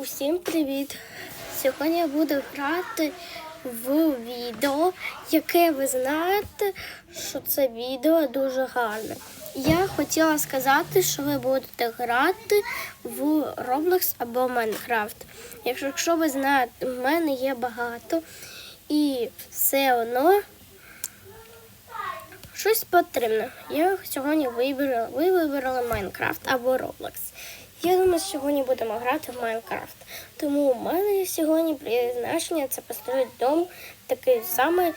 Усім привіт! Сьогодні я буду грати в відео, яке ви знаєте, що це відео дуже гарне. Я хотіла сказати, що ви будете грати в Roblox або Minecraft. Якщо, ви знаєте, в мене є багато і все одно щось потрібно. Я сьогодні вибрала, ви вибрали Майнкрафт або Roblox. Я думаю, сьогодні будемо грати в Майнкрафт. Тому у мене сьогодні призначення це построїти дом такий самий,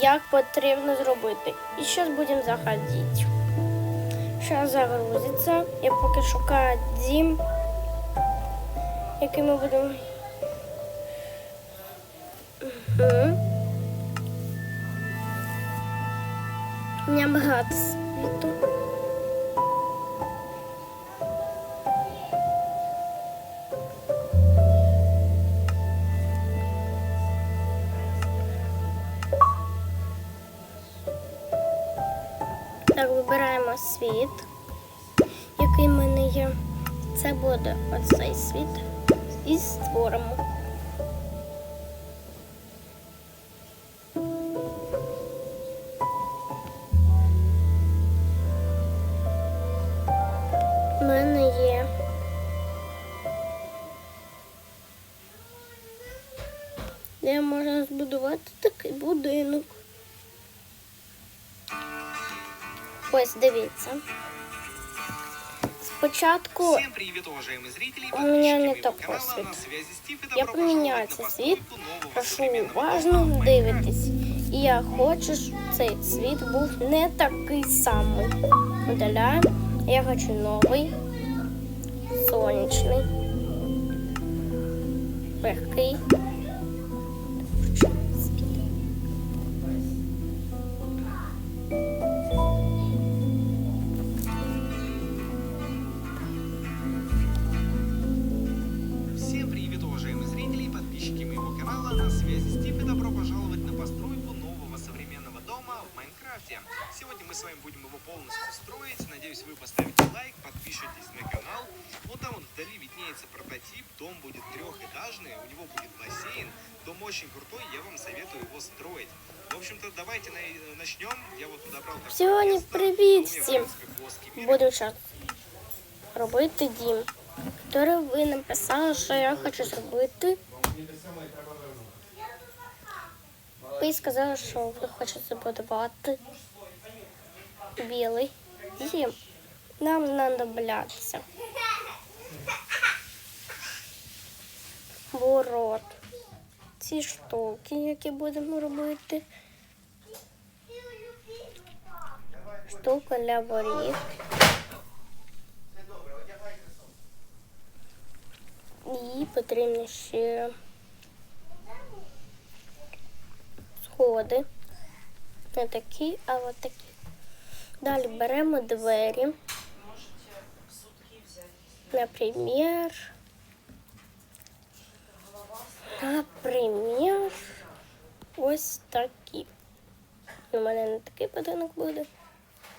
як потрібно зробити. І зараз будемо заходити. Зараз загрузиться. Я поки шукаю дім, який ми будемо. У мене багато світу. Світ, який в мене є. Це буде оцей світ. І створимо. У мене є. Де можна збудувати такий будинок. Ось дивіться. Спочатку у мене не такий світ. Я поміняю цей світ, прошу уважно дивитись. І я хочу, щоб цей світ був не такий самий. Удаляю. Я хочу новий, сонячний, легкий. Плоский берег. Буду зараз робити дім, який ви написали, що я хочу зробити. Ви сказали, що ви хочете забудувати білий дім. Нам знадобляться ворот. Ці штуки, які будемо робити. Штука для воріт. І потрібні ще сходи. Не такі, а от такі. Далі беремо двері. Наприклад, наприклад, ось такі. У мене не такий будинок буде,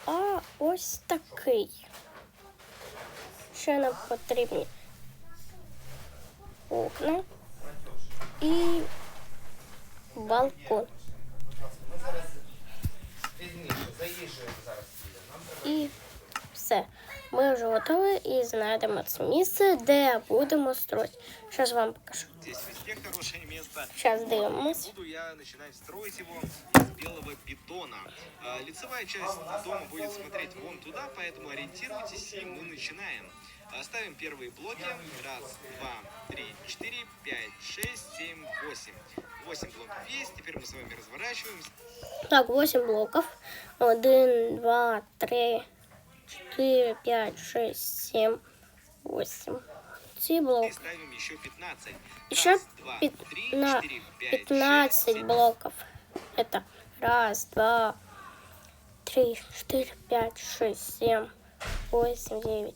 а ось такий. Ще нам потрібні окна і балкон. І все. Ми вже готові і знайдемо це місце, де будемо строїти. Зараз вам покажу. Здесь везде хорошее место. Сейчас дивимось. Буду я начинать строить его из белого бетона. А, Лицевая часть дома будет смотреть вон туда, поэтому ориентируйтесь, и мы начинаем. Ставим первые блоки. Раз, два, три, четыре, пять, шесть, семь, восемь. Восемь блоков есть. Теперь мы с вами разворачиваемся. Так, 8 блоків. 1, 2, 3, 4, 5, 6, 7, 8. Ці И блоки. ставим еще 15. Еще Раз, два, пят- три, на четыре, пять, 15 шесть, семь. блоков. Это раз, два, три, четыре, пять, шесть, семь, восемь, девять,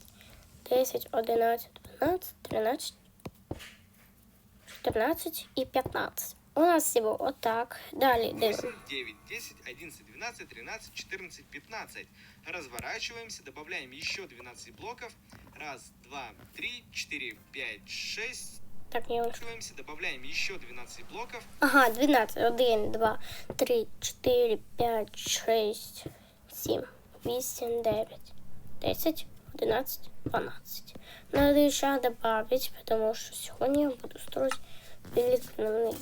десять, одиннадцать, двенадцать, тринадцать, четырнадцать и пятнадцать. У нас всего вот так. Далее дивимося. 8, 9, 10, 11, 12, 13, 14, 15. Разворачиваемся, добавляем еще 12 блоков. Раз, два, три, четыре, пять, шесть, Так, я вам Закрываемся, добавляем еще 12 блоков. Ага, 12. 1, 2, 3, 4, 5, 6, 7, 8, 9, 10, 11, 12. Надо еще добавить, потому что сегодня я буду строить великолепный.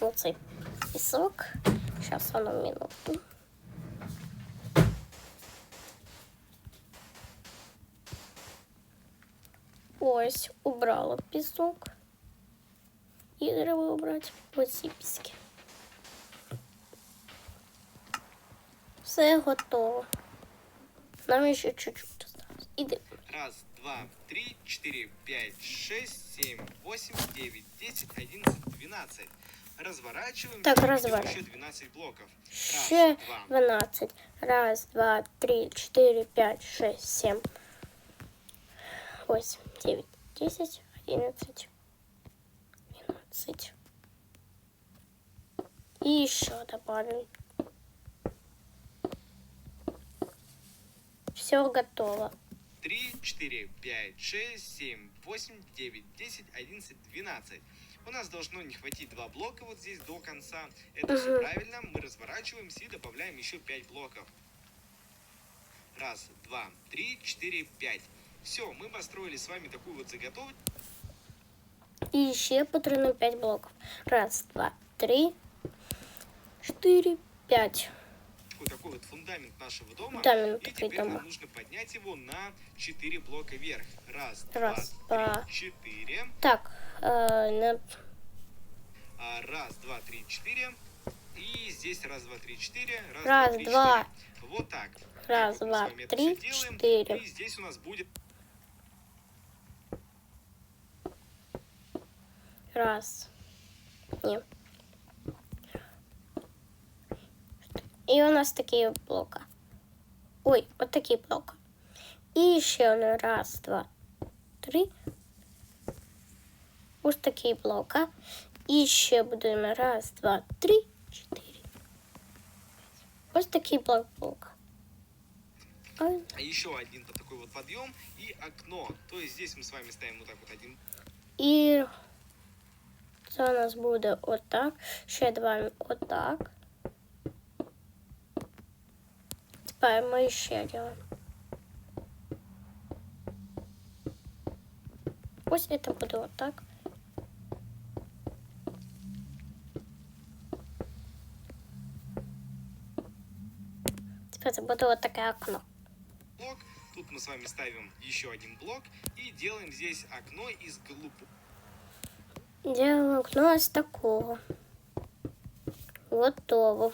Вот цей песок. Сейчас одну минуту. Ось, убрала песок. І треба обрати оці піски. Все готово. Нам ще чуть-чуть осталось. Іди. Раз, два, три, четыре, пять, шесть, семь, восемь, девять, десять, одиннадцать, двенадцать. Разворачиваем. Так, разворачиваем. Еще 12 блоков. Ще два. 12. Раз, два, три, чотири, п'ять, шесть, сім. Восемь, девять, десять, одиннадцать, двенадцать. И еще добавим. Все готово. 3, 4, 5, 6, 7, 8, 9, 10, 11, 12. У нас должно не хватить два блока вот здесь до конца. Это все Мгм. правильно. Мы разворачиваемся и добавляем еще 5 блоков. Раз, два, три, четыре, пять. Все, мы построили с вами такую вот заготовку. І ще потрібно 5 блоків. Раз, два, три, чотири, п'ять. Такой вот фундамент нашего дома. Фундамент и теперь нам дома. нужно поднять его на 4 блока вверх. Раз, Раз, два, два. три, четыре. Так, е, не... А, раз, два, три, четыре. И здесь раз, два, три, четыре. Раз, Раз, два, три, два. четыре. Вот так. раз, Так два, три, чотири. И здесь у нас будет Раз. Ні. І у нас такі блока. Ой, от такі блока. І ще один. Раз, два, три. Ось такі блока. І ще будемо раз, два, три, чотири. Ось такий блок блока. Ой. еще один вот такой вот подъем и окно. То есть здесь мы с вами ставим вот так вот один І це у нас буде отак. Ще два отак. Тепер ми ще робимо. Ось це буде отак. Тепер це буде отаке окно. блок. Тут мы с вами ставим еще один блок и делаем здесь окно из голубого. Делаємо окно ось такого. Готово.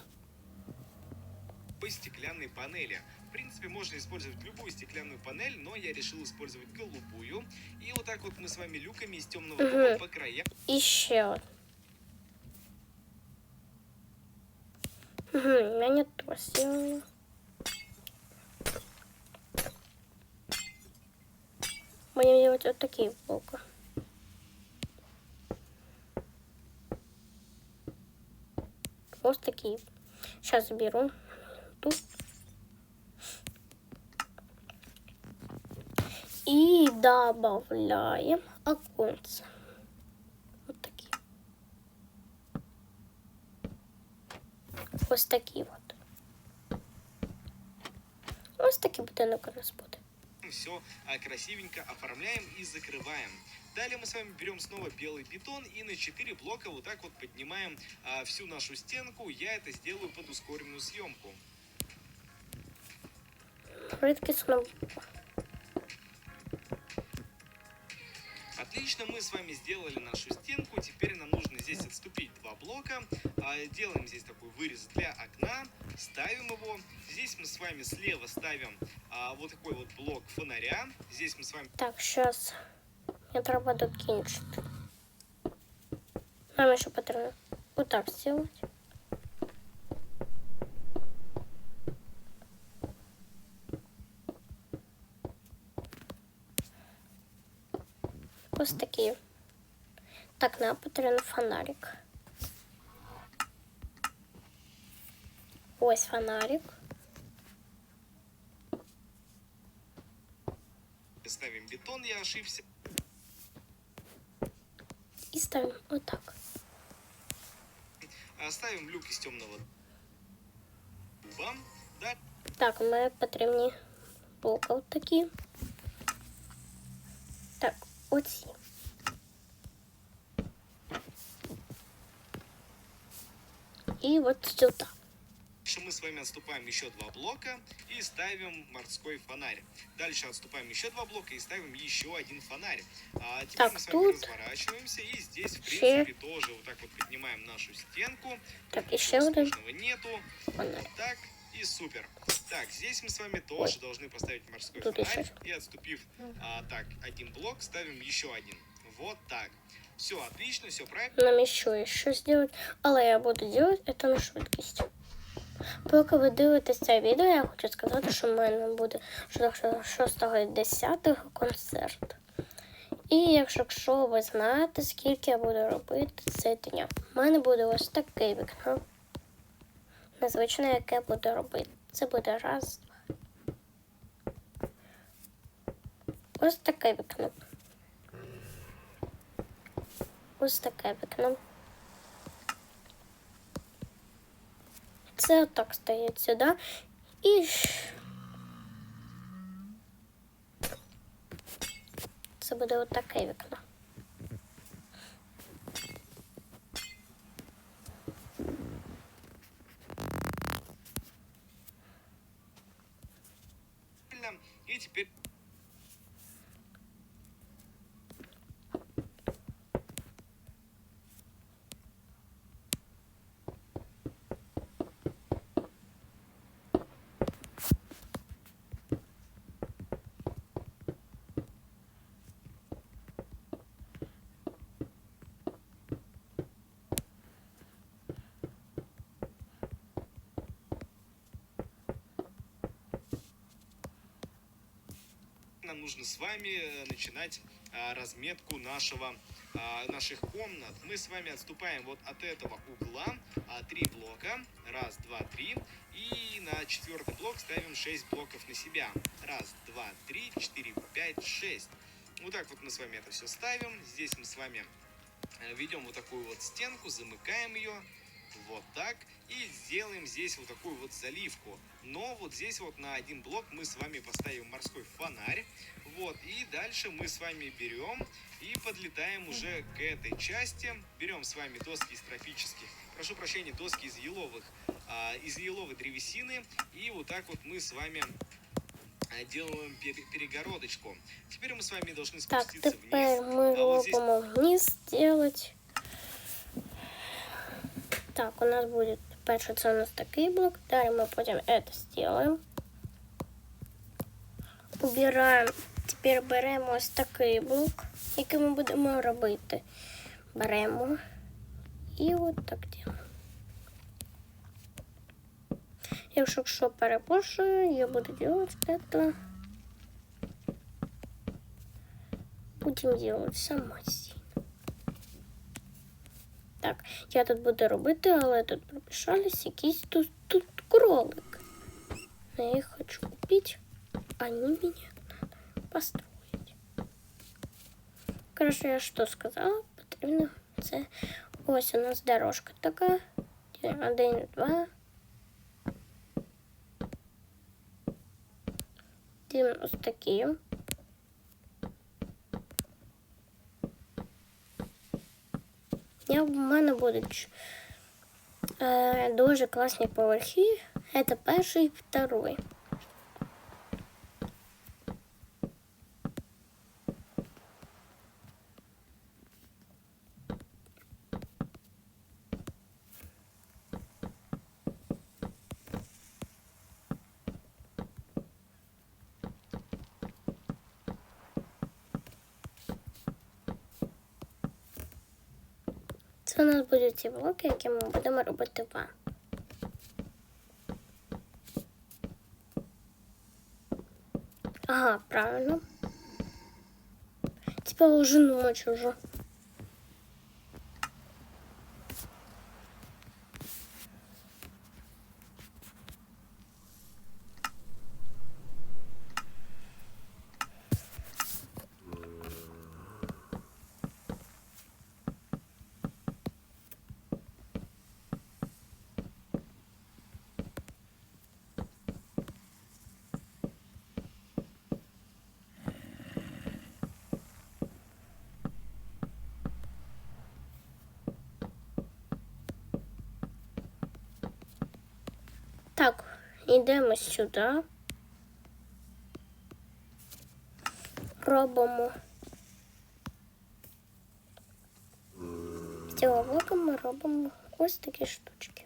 Стеклянной панели. В принципе, можно использовать любую стеклянную панель, но я решил использовать голубую. И вот так вот мы с вами люками из темного дома по краям І ще один. Угу, я не то сделала. Будем делать вот такие блоки. Вот такие. Сейчас беру тут. И добавляем оконца. Вот такие. Ось такі от. Ось такий будинок у нас буде. все красивенько оформляем и закрываем. Далее мы с вами берем снова белый бетон и на 4 блока вот так вот поднимаем а, всю нашу стенку. Я это сделаю под ускоренную съемку Рідкісно. Отлично, мы с вами сделали нашу стенку. Теперь нам нужно здесь отступить два блока. А, Делаем здесь такой вырез для окна. Ставим его. Здесь мы с вами слева ставим а, вот такой вот блок фонаря. Здесь мы с вами Так, зараз я треба докінчити. Нам ще потрібно отак зробити. Ось нам потрібен фонарик. Ось фонарик. ставим бетон. Я ошибся. І ставимо отак. Ставим люк из темного дуба. Да, Так, у мене потрібні блоки такі. Так, оці. І от сюди. Дальше мы с вами отступаем еще два блока и ставим морской фонарь. Дальше отступаем еще два блока и ставим еще один фонарь. А теперь Так, мы с вами тут разворачиваемся и здесь, в принципе, тоже вот так вот поднимаем нашу стенку. Так, Тут еще один. нету. фонарь. Так, и супер. Так, здесь мы с вами тоже должны поставить морской Тут фонарь. еще. И отступив а, так один блок, ставим еще один. Вот так. Все, отлично, все правильно. Нам ще що зробити, але я буду робити це на швидкість. Поки ви дивитесь це відео, я хочу сказати, що в мене буде 6-10 концерт. І якщо ви знаєте, скільки я буду робити це дня, в мене буде ось таке вікно. Незвичне, яке буду робити. Це буде раз, два. Ось таке вікно. Ось таке вікно. Це отак стоїть сюди. І щ- це буде отаке вікно. Нам нужно с вами э, начинать а, разметку нашего а, наших комнат. Мы с вами отступаем вот от этого угла а, три блока. Раз, два, три. И на четвертый блок ставим 6 блоков на себя. Раз, два, три, четыре, пять, шесть. Вот так вот мы с вами это все ставим. Здесь мы с вами э, ведем вот такую вот стенку, замыкаем ее. Вот так. И сделаем здесь вот такую вот заливку. Но вот здесь вот на один блок мы с вами поставим морской фонарь. Вот. И дальше мы с вами берем и подлетаем уже к этой части. Берем с вами доски из тропических, прошу прощения, доски из еловых, а, из еловой древесины. И вот так вот мы с вами а, делаем пере- перегородочку. Теперь мы с вами должны Так, спуститься тепер вниз. ми А вот здесь вниз делать. Так, у нас буде перше це у нас такий блок, далі ми потім це зробимо. Убираємо, тепер беремо ось такий блок, який ми будемо робити. Беремо і от так робимо. Якщо що перепрошую, я буду делать это. Будем делать самостійно. Так, я тут буду робити, але тут пропишались якийсь тут, тут кролик. Я их хочу купить, они мне надо построить. Короче, я що сказала? Потрібно це. Ось у нас дорожка така. Один, два. Дивно ось Я, в мене будуть е, дуже класні поверхи. Це перший і второй. Ті блоки, які ми будемо робити вам. Ага, правильно. Тепер уже ночь уже. Йдемо сюди. Робимо. З цього блоку ми робимо ось такі штучки.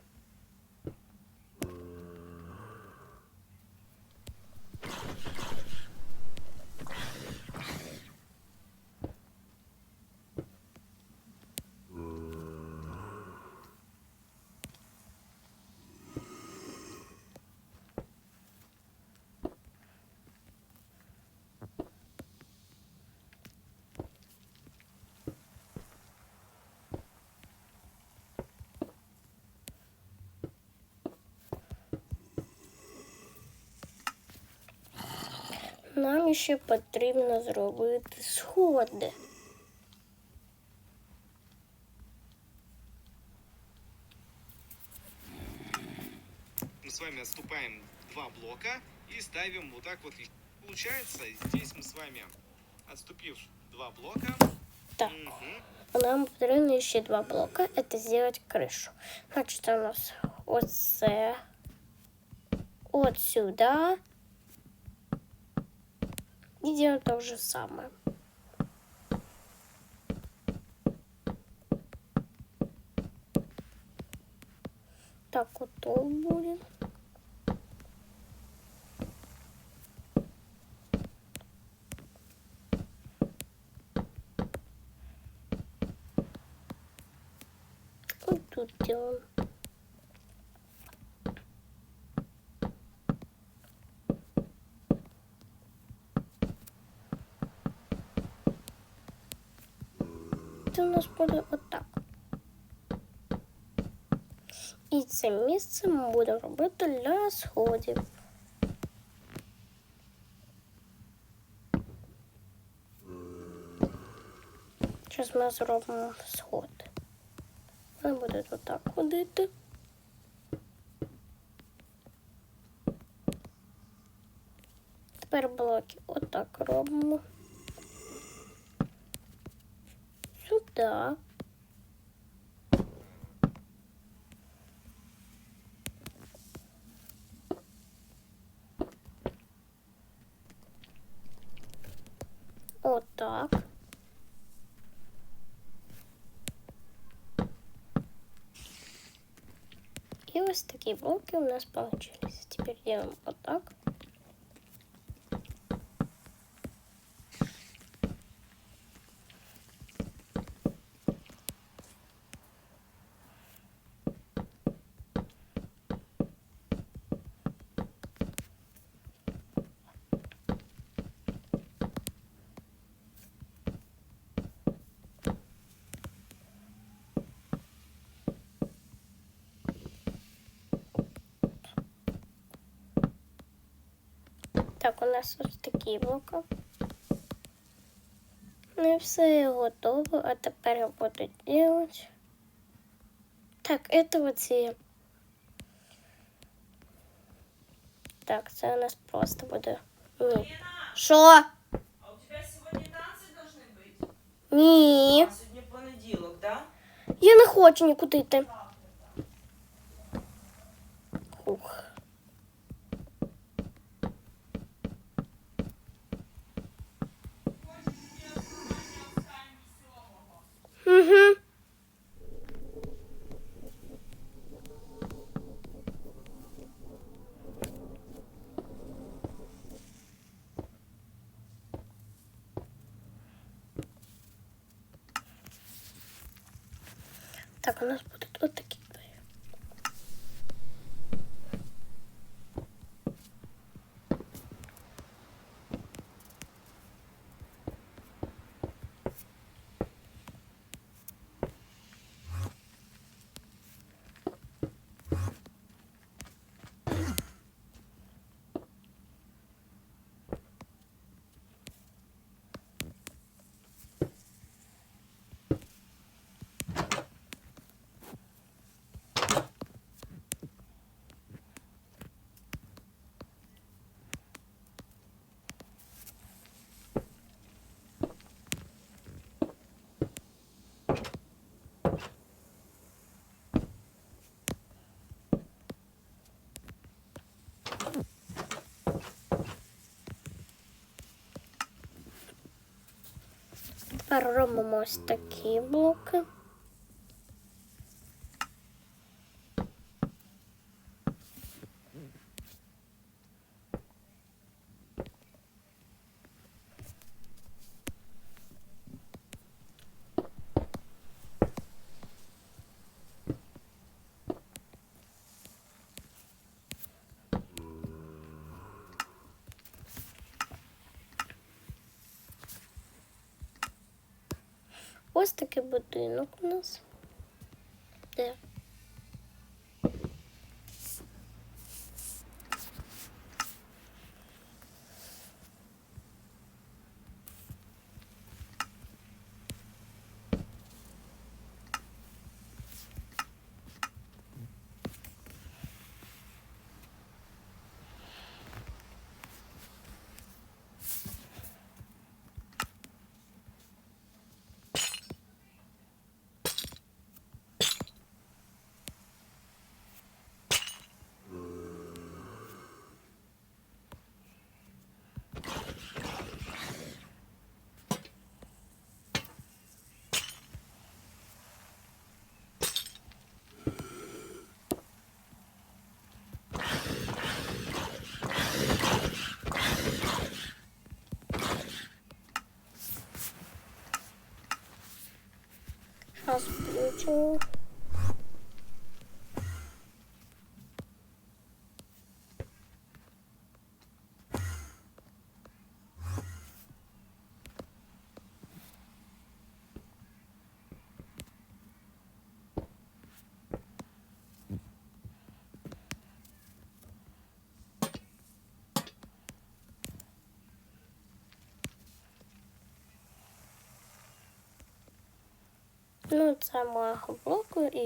Нам ще потрібно зробити сходи. Мы с вами отступаем два блока и ставим вот так вот. Получается, здесь мы с вами, отступив два блока, Так. мгм, Нам потрібно ще два блока. Это сделать крышу. Значит, у нас оце, от сюда. И делаем то же самое. Так, вот то будет. Вот тут делаем. Це у нас буде отак. І це місце ми будемо робити для сходів. Зараз ми зробимо сходи. Вони будуть отак ходити. Тепер блоки отак робимо. Сюди. Отак. И вот такие блоки у нас получились. Теперь делаем вот так. Так, у нас ось такі блоки. Ну і все готово, а тепер я буду делать. Так, это вот ці. Так, це у нас просто буде. Ні. Лена, Що? а у тебя сегодня танцы должны быть? Ні. А сегодня понеділок, да? Я не хочу нікуди йти. Тепер робимо ось такі блоки. Ось такий будинок у нас. Де? you. Ну, це мого блоку і